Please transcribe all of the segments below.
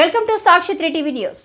Welcome to Sakshi three TV news.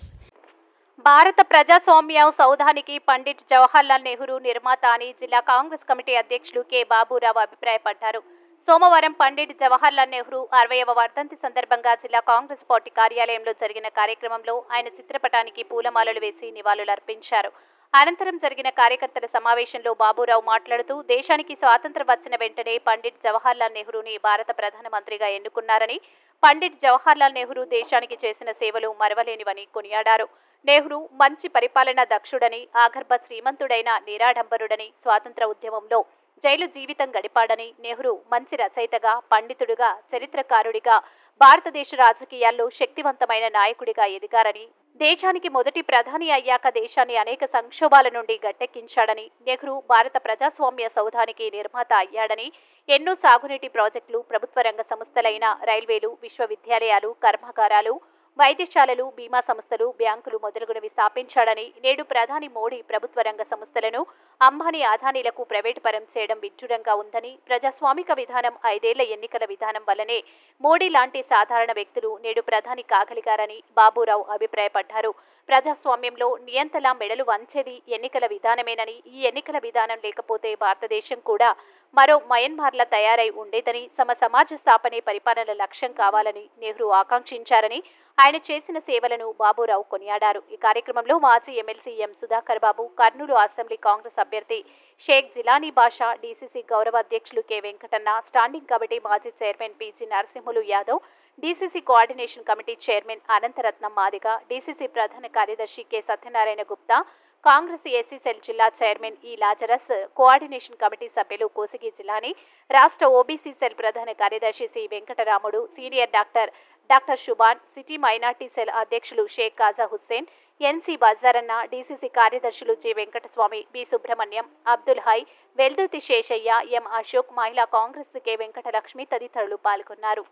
భారత ప్రజాస్వామ్య సౌధానికి పండిట్ జవహర్లాల్ నెహ్రూ నిర్మాత అని జిల్లా కాంగ్రెస్ కమిటీ అధ్యక్షులు కె. బాబురావు అభిప్రాయపడ్డారు. సోమవారం పండిట్ జవహర్లాల్ నెహ్రూ అరవయవ వర్ధంతి సందర్భంగా జిల్లా కాంగ్రెస్ పార్టీ కార్యాలయంలో జరిగిన కార్యక్రమంలో ఆయన చిత్రపటానికి పూలమాలలు వేసి నివాళులర్పించారు. అనంతరం జరిగిన కార్యకర్తల సమావేశంలో బాబురావు మాట్లాడుతూ దేశానికి స్వాతంత్రం వచ్చిన వెంటనే పండిట్ జవహర్లాల్ నెహ్రూని భారత ప్రధానమంత్రిగా ఎన్నుకున్నారని పండిట్ జవహర్లాల్ నెహ్రూ దేశానికి చేసిన సేవలు మరవలేనివని కొనియాడారు. నెహ్రూ మంచి పరిపాలన దక్షుడని ఆగర్భ శ్రీమంతుడైన నిరాడంబరుడని స్వాతంత్ర ఉద్యమంలో జైలు జీవితం గడిపాడని నెహ్రూ మంచి రచయితగా పండితుడిగా చరిత్రకారుడిగా భారతదేశ రాజకీయాల్లో శక్తివంతమైన నాయకుడిగా ఎదిగారని దేశానికి మొదటి ప్రధాని అయ్యాక దేశాన్ని అనేక సంక్షోభాల నుండి గట్టెక్కించాడని నెహ్రూ భారత ప్రజాస్వామ్య సౌధానికి నిర్మాత అయ్యాడని ఎన్నో సాగునీటి ప్రాజెక్టులు ప్రభుత్వ రంగ సంస్థలైన రైల్వేలు విశ్వవిద్యాలయాలు కర్మాగారాలు వైద్యశాలలు బీమా సంస్థలు బ్యాంకులు మొదలగునవి స్థాపించాడని నేడు ప్రధాని మోడీ ప్రభుత్వ రంగ సంస్థలను అంబానీ ఆదానీలకు ప్రైవేటు పరం చేయడం విడ్డూరంగా ఉందని ప్రజాస్వామిక విధానం ఐదేళ్ళ ఎన్నికల విధానం వల్లనే మోడీ లాంటి సాధారణ వ్యక్తులు నేడు ప్రధాని కాగలిగారని బాబురావు అభిప్రాయపడ్డారు. ప్రజాస్వామ్యంలో నియంతలా మెడలు వంచేది ఎన్నికల విధానమేనని ఈ ఎన్నికల విధానం లేకపోతే భారతదేశం కూడా మరో మయన్మార్ల తయారై ఉండేదని తమ సమాజ స్థాపనే పరిపాలన లక్ష్యం కావాలని నెహ్రూ ఆకాంక్షించారని ఆయన చేసిన సేవలను బాబురావు కొనియాడారు. ఈ కార్యక్రమంలో మాజీ MLC M Sudhakar Babu Kurnool assembly Congress అభ్యర్థి షేక్ జిలానీ బాషా డీసీసీ గౌరవ అధ్యక్షులు కె వెంకటన్న స్టాండింగ్ కమిటీ మాజీ chairman PG Narasimhulu Yadav DCC coordination committee chairman Anantharatnam Madiga DCC ప్రధాన కార్యదర్శి K Satyanarayana Gupta Congress AC cell జిల్లా chairman E Lazarus coordination committee సభ్యులు కోసిగి జిల్లాని రాష్ట్ర ఓబీసీ సెల్ ప్రధాన కార్యదర్శి C Venkataramudu senior doctor doctor Shuban city minority cell అధ్యక్షులు Sheikh Khaja Hussain NC Bazaranna DCC కార్యదర్శులు G Venkataswamy B Subrahmanyam Abdul Hai Velduthi Seshaiah M Ashok మహిళా Congress K Venkatalakshmi తదితరులు పాల్గొన్నారు.